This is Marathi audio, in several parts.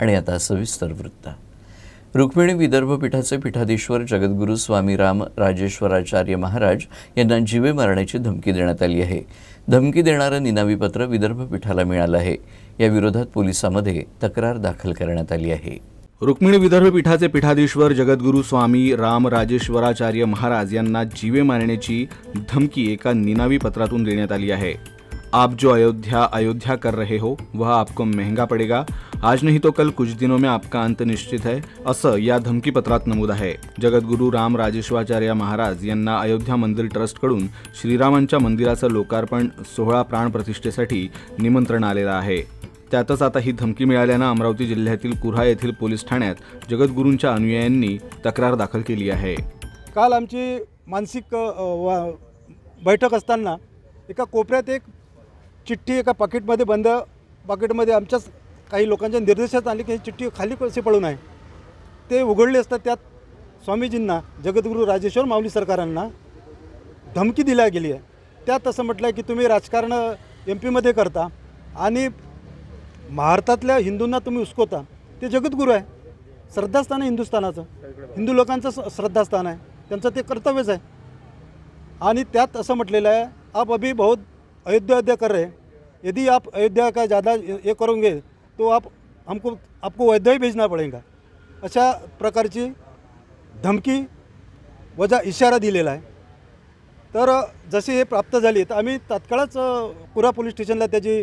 आणि आता सविस्तर वृत्त. रुक्मिणी विदर्भ पीठाचे पीठाधीश्वर जगद्गुरू स्वामी राम राजेश्वराचार्य महाराज यांना जीवे मारण्याची धमकी देण्यात आली आहे. धमकी देणारं निनावी पत्र विदर्भ पीठाला मिळालं आहे. या विरोधात पोलिसांमध्ये तक्रार दाखल करण्यात आली आहे. रुक्मिणी विदर्भ पीठाचे पीठाधीश्वर जगद्गुरू स्वामी राम राजेश्वराचार्य महाराज यांना जीवे मारण्याची धमकी एका निनावी पत्रातून देण्यात आली आहे. आप जो अयोध्या अयोध्या कर रहे हो वह आपको महंगा पडेगा। आज नहीं तो कल कुछ दिनों में आपका अंत निश्चित है। असं या धमकीपत्रात नमूद आहे जगद्गुरू राम राजेश्वाचार्य महाराज यांना अयोध्या मंदिर ट्रस्टकडून श्रीरामांच्या मंदिराचं लोकार्पण सोहळा प्राणप्रतिष्ठेसाठी निमंत्रण आलेलं आहे. त्यातच आता ही धमकी मिळाल्यानं अमरावती जिल्ह्यातील कुऱ्हा येथील पोलीस ठाण्यात जगद्गुरूंच्या अनुयायांनी तक्रार दाखल केली आहे. काल आमची मानसिक वा बैठक असताना एका कोपऱ्यात एक चिठ्ठी एका पाकिटमध्ये बंद पाकिटमध्ये आमच्याच काही लोकांच्या निर्देशात आली की ही चिठ्ठी खाली कशी पडून आहे ते उघडले असता त्यात स्वामीजींना जगद्गुरू राजेश्वर माऊली सरकारांना धमकी दिल्या गेली आहे. त्यात असं म्हटलं आहे की तुम्ही राजकारण एम पीमध्ये करता आणि भारतातल्या हिंदूंना तुम्ही उस्कोता ते जगद्गुरू आहे. श्रद्धास्थान आहे हिंदुस्थानाचं. हिंदू लोकांचं स- श्रद्धास्थान आहे. त्यांचं ते कर्तव्यच आहे. आणि त्यात असं म्हटलेलं आहे आप अभी बहुत अयोध्या अयोध्या कर रहे हैं. यदि आप अयोध्या का ज़्यादा ये करोगे तो आप हमको आपको अयोध्या ही भेजना पडेगा। अशा प्रकारची धमकी वजा इशारा दिलेला आहे तर जशी हे प्राप्त झाली तर आम्ही तात्काळच कुरा पोलीस स्टेशनला त्याची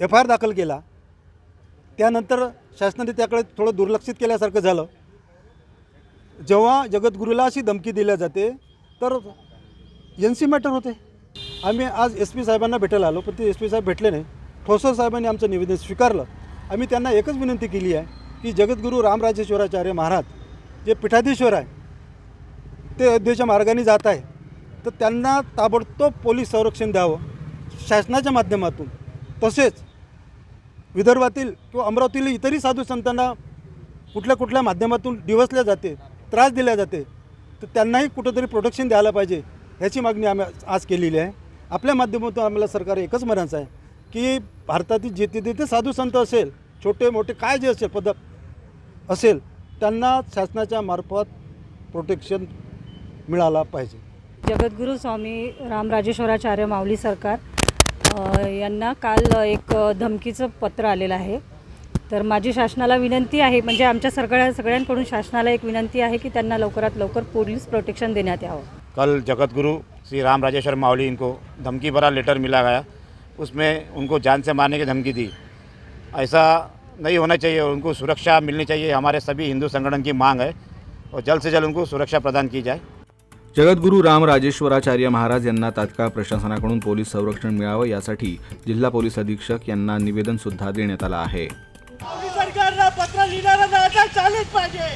एफ आय आर दाखल केला. त्यानंतर शासनाने त्याकडे थोडं दुर्लक्षित केल्यासारखं झालं. जेव्हा जगद्गुरूला अशी धमकी दिल्या जाते तर एन सी मॅटर होते. आम्ही आज एस पी साहेबांना भेटायला आलो पण ते एस पी साहेब भेटले नाही. ठोसर साहेबांनी आमचं निवेदन स्वीकारलं. आम्ही त्यांना एकच विनंती केली आहे की जगद्गुरू रामराजेश्वराचार्य महाराज जे पीठाधीश्वर आहे ते अयोध्येच्या मार्गाने जात आहे. तर त्यांना ताबडतोब पोलीस संरक्षण द्यावं. शासनाच्या माध्यमातून. तसेच विदर्भातील किंवा अमरावतीतील इतरही साधू संतांना कुठल्या कुठल्या माध्यमातून डिवसल्या जाते त्रास दिल्या जाते तर त्यांनाही कुठंतरी प्रोटेक्शन द्यायला पाहिजे ह्याची मागणी आम्ही आज केलेली आहे. आपल्या माध्यमातून आम्हाला सरकार एकच म्हणायचं आहे की भारतातील जिथे तिथे साधू संत असेल छोटे मोठे काय जे असेल पद्धत असेल त्यांना शासनाच्या मार्फत प्रोटेक्शन मिळाला पाहिजे. जगद्गुरू स्वामी रामराजेश्वराचार्य माऊली सरकार यांना काल एक धमकीचं पत्र आलेलं आहे. तर माझी शासनाला विनंती आहे म्हणजे आमच्या सगळ्या सगळ्यांकडून शासनाला एक विनंती आहे की त्यांना लवकरात लवकर पोलीस प्रोटेक्शन देण्यात यावं. कल जगतगुरु श्री राम राजेश्वर मावली इनको धमकी भरा लेटर मिला गया। उसमें उनको जान से मारने की धमकी दी। ऐसा नहीं होना चाहिए उनको सुरक्षा मिलनी चाहिए। हमारे सभी हिंदू संगठन की मांग है और जल्द से जल्द उनको सुरक्षा प्रदान की जाए। जगद्गुरू राम राजेश्वराचार्य महाराज यांना तात्काळ प्रशासनाकडून पोलीस संरक्षण मिळावं यासाठी जिल्हा पोलीस अधीक्षक यांना निवेदन सुद्धा देण्यात आलं आहे. सरकारला पत्र लिहिणारा पाहिजे.